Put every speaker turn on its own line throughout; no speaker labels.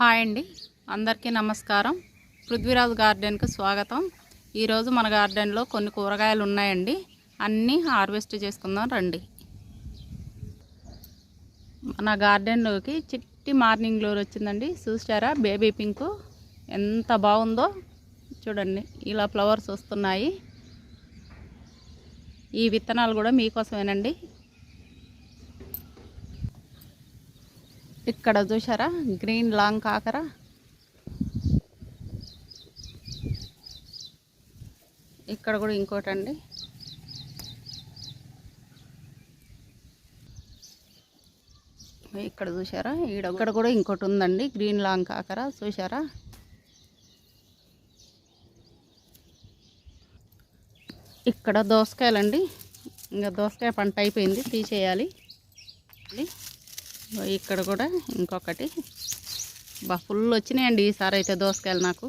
Hi అండి. అందరికీ నమస్కారం. పృథ్వీరాజ్ గార్డెన్కి స్వాగతం. ఈరోజు మన గార్డెన్లో కొన్ని కూరగాయలు ఉన్నాయండి. అన్నీ హార్వెస్ట్ చేసుకుందాం రండి. మన గార్డెన్లోకి చిట్టి మార్నింగ్ గ్లోర్ వచ్చిందండి. చూసారా? Baby pink. ఎంత బాగుందో చూడండి. ఇలా ఫ్లవర్స్ వస్తున్నాయి. ఈ విత్తనాలు కూడా మీకోసమేనండి. ఇక్కడ చూసారా గ్రీన్ లాంగ్ కాకర. ఇక్కడ కూడా ఇంకోటి అండి ఇక్కడ చూసారా ఈడ ఇక్కడ కూడా ఇంకోటి ఉందండి. గ్రీన్ లాంగ్ కాకర. చూసారా ఇక్కడ దోసకాయలండి. ఇంకా దోసకాయ పంట అయిపోయింది. తీసేయాలి. ఇక్కడ కూడా ఇంకొకటి. బా ఫుల్ వచ్చినాయండి ఈసారి అయితే దోసకాయలు నాకు.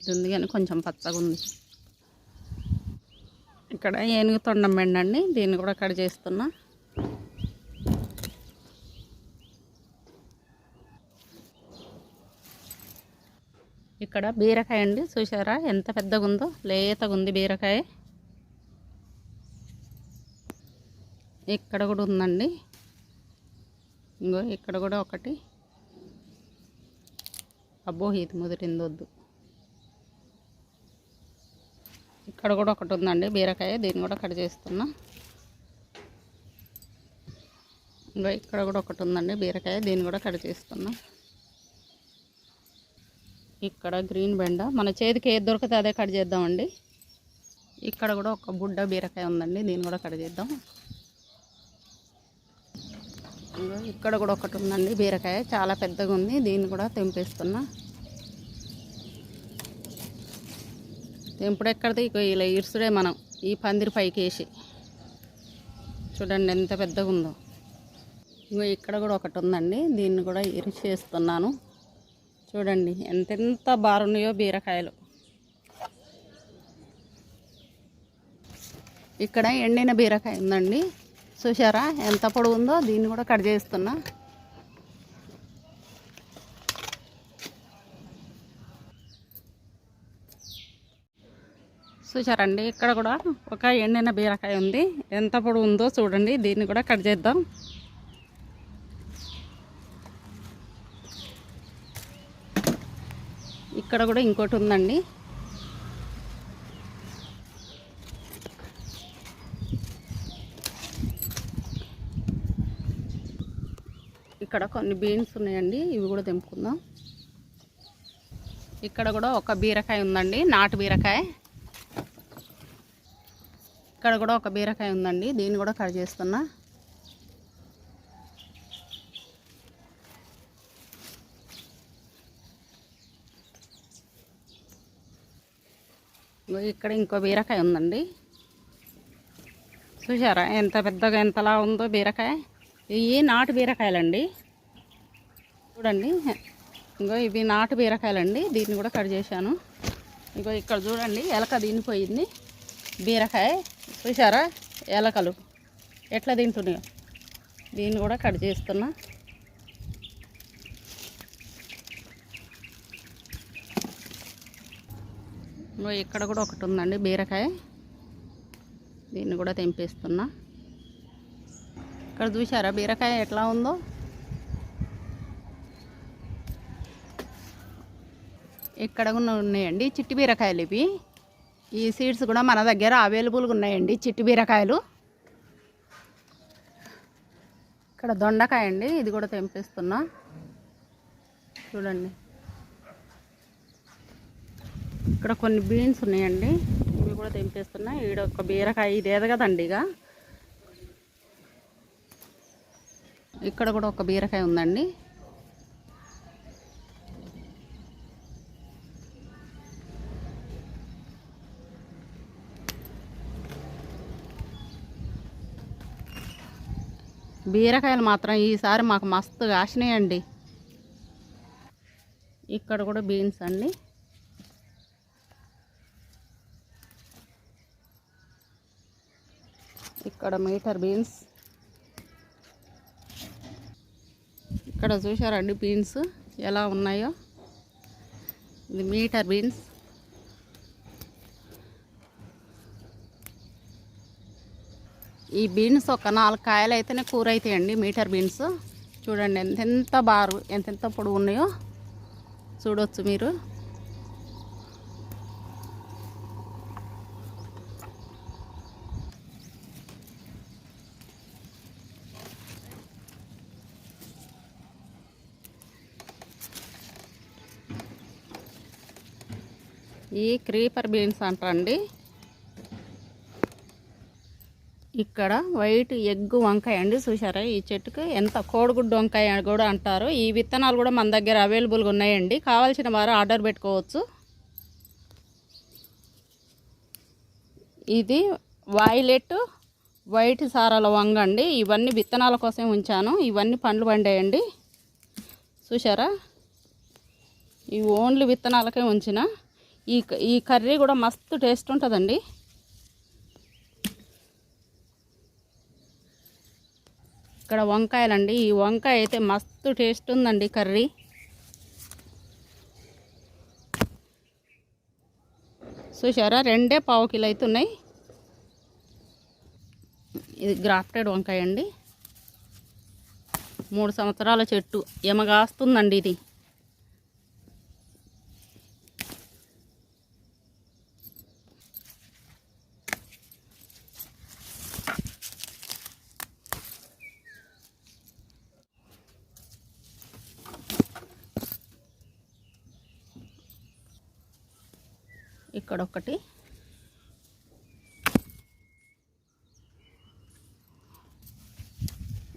ఇది ఉంది కానీ కొంచెం పచ్చగా ఉంది. ఇక్కడ ఏనుగు తొండం పెండండి దీన్ని కూడా కట్ చేస్తున్నా. ఇక్కడ బీరకాయ అండి చూసారా ఎంత పెద్దగా ఉందో లేతగా ఉంది బీరకాయ. ఇక్కడ కూడా ఉందండి. ఇంకో ఇక్కడ కూడా ఒకటి. అబ్బో ఇది ముదిరింది వద్దు. ఇక్కడ కూడా ఒకటి ఉందండి బీరకాయ. దీన్ని కూడా కట్ చేస్తున్నా. ఇంకా ఇక్కడ కూడా ఒకటి ఉందండి బీరకాయ. దీన్ని కూడా కట్ చేస్తున్నా. ఇక్కడ గ్రీన్ బెండ. మన చేతికి ఏది దొరికితే అదే కట్ చేద్దామండి. ఇక్కడ కూడా ఒక బుడ్డ బీరకాయ ఉందండి దీన్ని కూడా కట్ చేద్దాం. ఇక్కడ కూడా ఒకటి ఉందండి బీరకాయ. చాలా పెద్దగా ఉంది. దీన్ని కూడా తెంపేస్తున్నా. తెంపుడు ఎక్కడిది? ఇలా ఇరుసుడే మనం. ఈ పందిరి పైకి వేసి. చూడండి ఎంత పెద్దగా ఉందో. ఇంకో ఇక్కడ కూడా ఒకటి ఉందండి. దీన్ని కూడా ఇరిచేస్తున్నాను. చూడండి ఎంతెంత బారున్నాయో బీరకాయలు. ఇక్కడ ఎండిన బీరకాయ ఉందండి. చూసారా ఎంత పొడవు ఉందో దీన్ని కూడా కట్ చేస్తున్నా. చూసారండి ఇక్కడ కూడా ఒక ఎండిన బీరకాయ ఉంది. ఎంత పొడవు ఉందో చూడండి దీన్ని కూడా కట్ చేద్దాం. ఇక్కడ కూడా ఇంకోటి ఉందండి. ఇక్కడ కొన్ని బీన్స్ ఉన్నాయండి ఇవి కూడా తెంపుకుందాం. ఇక్కడ కూడా ఒక బీరకాయ ఉందండి నాటు బీరకాయ. ఇక్కడ కూడా ఒక బీరకాయ ఉందండి దీన్ని కూడా కట్ చేస్తున్నా. ఇక్కడ ఇంకో బీరకాయ ఉందండి. చూసారా ఎంత పెద్దగా ఎంతలా ఉందో బీరకాయ? ఇవి నాటు బీరకాయలండి. చూడండి. ఇంకో ఇవి నాటు బీరకాయలండి. దీన్ని కూడా కట్ చేశాను. ఇంకో ఇక్కడ చూడండి. ఎలక దీనిపోయింది బీరకాయ. చూసారా ఎలకలు. ఎట్లా తింటున్నాయో దీన్ని కూడా కట్ చేస్తున్నా. ఇంకో ఇక్కడ కూడా ఒకటి ఉందండి బీరకాయ. దీన్ని కూడా తెంపేస్తున్నా. ఇక్కడ చూసారా బీరకాయ ఎట్లా ఉందో? ఇక్కడ కూడా ఉన్నాయండి చిట్టి బీరకాయలు ఇవి. ఈ సీడ్స్ కూడా మన దగ్గర అవైలబుల్గా ఉన్నాయండి చిట్టి బీరకాయలు. ఇక్కడ దొండకాయ అండి ఇది కూడా తెంపిస్తున్నా. చూడండి. ఇక్కడ కొన్ని బీన్స్ ఉన్నాయండి ఇవి కూడా తెంపేస్తున్నా. ఈడ ఒక బీరకాయ ఇది కదండి ఇక. ఇక్కడ కూడా ఒక బీరకాయ ఉందండి. బీరకాయలు మాత్రం ఈసారి మాకు మస్తు కాసినాయండి. ఇక్కడ కూడా బీన్స్ అండి. ఇక్కడ మీటర్ బీన్స్. ఇక్కడ చూసారండి బీన్స్ ఎలా ఉన్నాయో? ఇది మీటర్ బీన్స్ ఈ బీన్స్ ఒక నాలుగు కాయలు అయితేనే కూర అవుతాయండి మీటర్ బీన్స్ చూడండి ఎంతెంత బారు ఎంతెంత పొడవు ఉన్నాయో చూడొచ్చు మీరు. ఈ క్రీపర్ బీన్స్ అంటారండి. ఇక్కడ వైట్ ఎగ్ వంకాయ అండి చూసారా ఈ చెట్టుకు ఎంత కోడిగుడ్డు వంకాయ అని కూడా అంటారు. ఈ విత్తనాలు కూడా మన దగ్గర అవైలబుల్గా ఉన్నాయండి. కావాల్సిన వారు ఆర్డర్ పెట్టుకోవచ్చు. ఇది వాయిలెట్ వైట్ సారాల వంగ అండి. ఇవన్నీ విత్తనాల కోసం ఉంచాను. ఇవన్నీ పండ్లు పండాయండి. చూసారా ఈ ఓన్లీ విత్తనాలకే ఉంచిన. ఈ ఈ కర్రీ కూడా మస్తు టేస్ట్ ఉంటుందండి. ఇక్కడ వంకాయలండి. ఈ వంకాయ అయితే మస్తు టేస్ట్ ఉందండి కర్రీ. చూసారా రెండే పావు కిలో అయితే ఉన్నాయి. ఇది గ్రాఫ్టెడ్ వంకాయ అండి. మూడు సంవత్సరాల చెట్టు. ఎమగాస్తుందండి ఇది. ఇక్కడ ఒకటి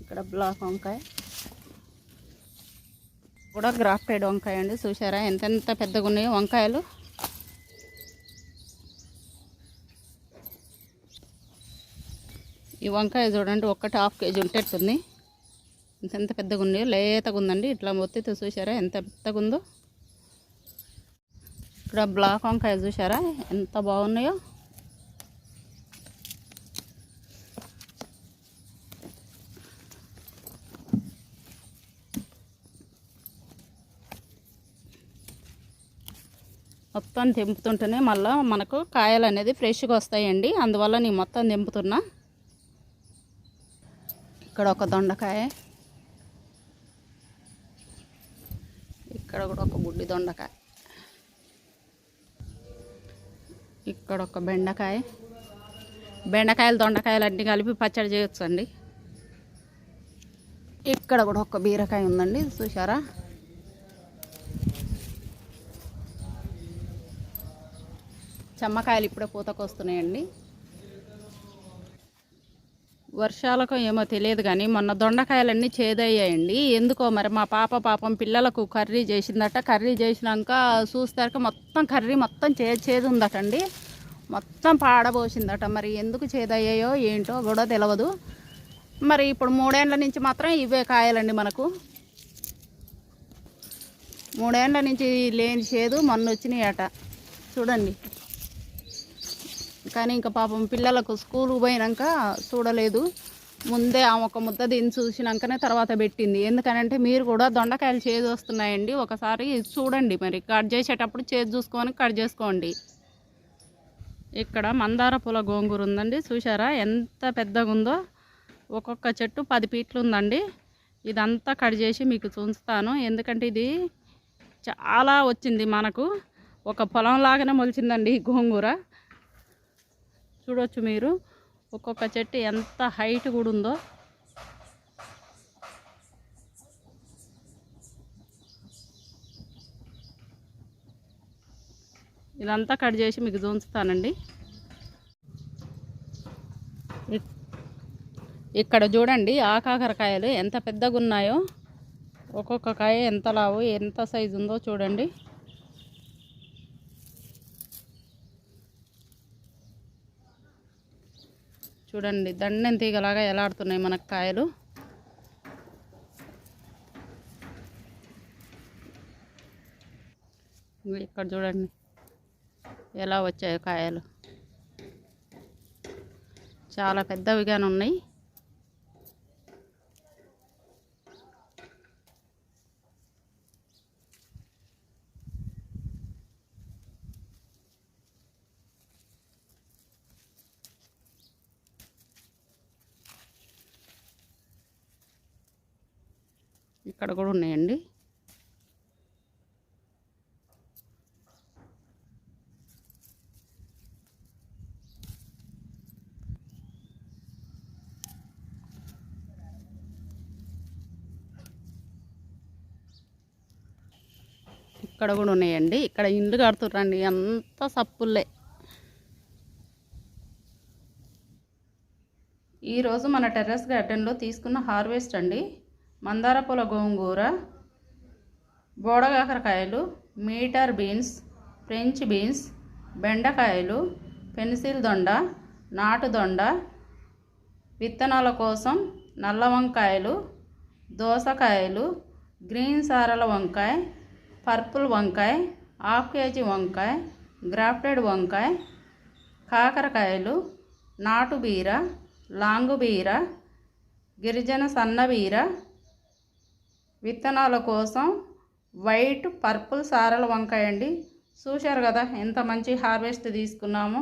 ఇక్కడ బ్లాక్ వంకాయ. కూడా గ్రాఫ్టెడ్ వంకాయ అండి చూసారా ఎంతెంత పెద్దగా ఉన్నాయో వంకాయలు. ఈ వంకాయ చూడండి ఒక్కటి హాఫ్ కేజీ ఉంటేట్టుంది ఎంత పెద్దగా ఉన్నాయో లేతగా ఉందండి ఇట్లా మొత్తితో చూసారా ఎంత పెద్దగా ఉందో ఇక్కడ బ్లాక్ వంకాయ చూసారా ఎంత బాగున్నాయో. మొత్తం తెంపుతుంటేనే మళ్ళీ మనకు కాయలు అనేది ఫ్రెష్గా వస్తాయండి. అందువల్ల నేను మొత్తం తెంపుతున్నా. ఇక్కడ ఒక దొండకాయ. ఇక్కడ కూడా ఒక గుడ్డి దొండకాయ. ఇక్కడ ఒక బెండకాయ. బెండకాయలు దొండకాయలు అన్నీ కలిపి పచ్చడి చేయొచ్చు అండి ఇక్కడ కూడా ఒక బీరకాయ ఉందండి చూసారా చెమ్మకాయలు ఇప్పుడే పూతకు వస్తున్నాయండి వర్షాలకు ఏమో తెలియదు కానీ మొన్న దొండకాయలన్నీ చేదయ్యాయండి. ఎందుకో మరి మా పాప పాపం పిల్లలకు కర్రీ చేసిందట. కర్రీ చేసినాక చూస్తారక మొత్తం కర్రీ మొత్తం చే చేదుందటండి. మొత్తం పాడబోసిందట. మరి ఎందుకు చేదయ్యాయో ఏంటో కూడా తెలియదు మరి ఇప్పుడు మూడేళ్ళ నుంచి మాత్రం ఇవే కాయాలండి మనకు. మూడేళ్ళ నుంచి లేని చేదు మొన్న వచ్చినాయి చూడండి. కానీ ఇంకా పాపం పిల్లలకు స్కూల్ పోయినాక చూడలేదు. ముందే ఆమె ఒక ముద్ద దీన్ని చూసినాకనే తర్వాత పెట్టింది. ఎందుకనంటే మీరు కూడా దొండకాయలు చేదు వస్తున్నాయండి. ఒకసారి చూడండి మరి. కట్ చేసేటప్పుడు చేదు చూసుకొని కట్ చేసుకోండి. ఇక్కడ మందార పూల గోంగూర ఉందండి. చూసారా ఎంత పెద్దగా ఉందో ఒక్కొక్క చెట్టు పది పీట్లు ఉందండి. ఇదంతా కట్ చేసి మీకు చూస్తాను. ఎందుకంటే ఇది చాలా వచ్చింది మనకు. ఒక పొలం లాగానే మొలిచిందండి ఈ గోంగూర. చూడొచ్చు మీరు. ఒక్కొక్క చెట్టు ఎంత హైట్ కూడా ఉందో. ఇదంతా కట్ చేసి మీకు చూస్తానండి ఇక్కడ చూడండి ఆకాకరకాయలు ఎంత పెద్దగా ఉన్నాయో ఒక్కొక్క కాయ ఎంత లావు ఎంత సైజు ఉందో చూడండి. చూడండి దండెం తీగలాగా ఎలాడుతున్నాయి మనకు కాయలు. ఇక్కడ చూడండి ఎలా వచ్చాయో కాయలు. చాలా పెద్దవిగానే ఉన్నాయి ఇక్కడ కూడా ఉన్నాయండి. ఇక్కడ కూడా ఉన్నాయండి. ఇక్కడ ఇండ్లు కడుతుర్రండి. అంత సప్పుల్లే. ఈరోజు మన టెర్రస్ గార్డెన్లో తీసుకున్న హార్వెస్ట్ అండి. మందార పూల గోంగూర బోడగాకరకాయలు మీటర్ బీన్స్ ఫ్రెంచ్ బీన్స్ బెండకాయలు పెన్సిల్ దొండ నాటు దొండ విత్తనాల కోసం నల్ల వంకాయలు దోసకాయలు గ్రీన్ సారల వంకాయ పర్పుల్ వంకాయ హాఫ్ కేజీ వంకాయ గ్రాఫ్టెడ్ వంకాయ కాకరకాయలు నాటు బీర లాంగు బీర గిరిజన సన్న బీర విత్తనాల కోసం వైట్ పర్పుల్ సారల వంకాయ అండి. చూశారు కదా ఎంత మంచి హార్వెస్ట్ తీసుకున్నామో.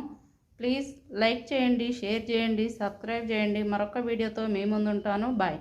ప్లీజ్ లైక్ చేయండి షేర్ చేయండి సబ్స్క్రైబ్ చేయండి. మరొక వీడియోతో మీ ముందుంటాను. బాయ్.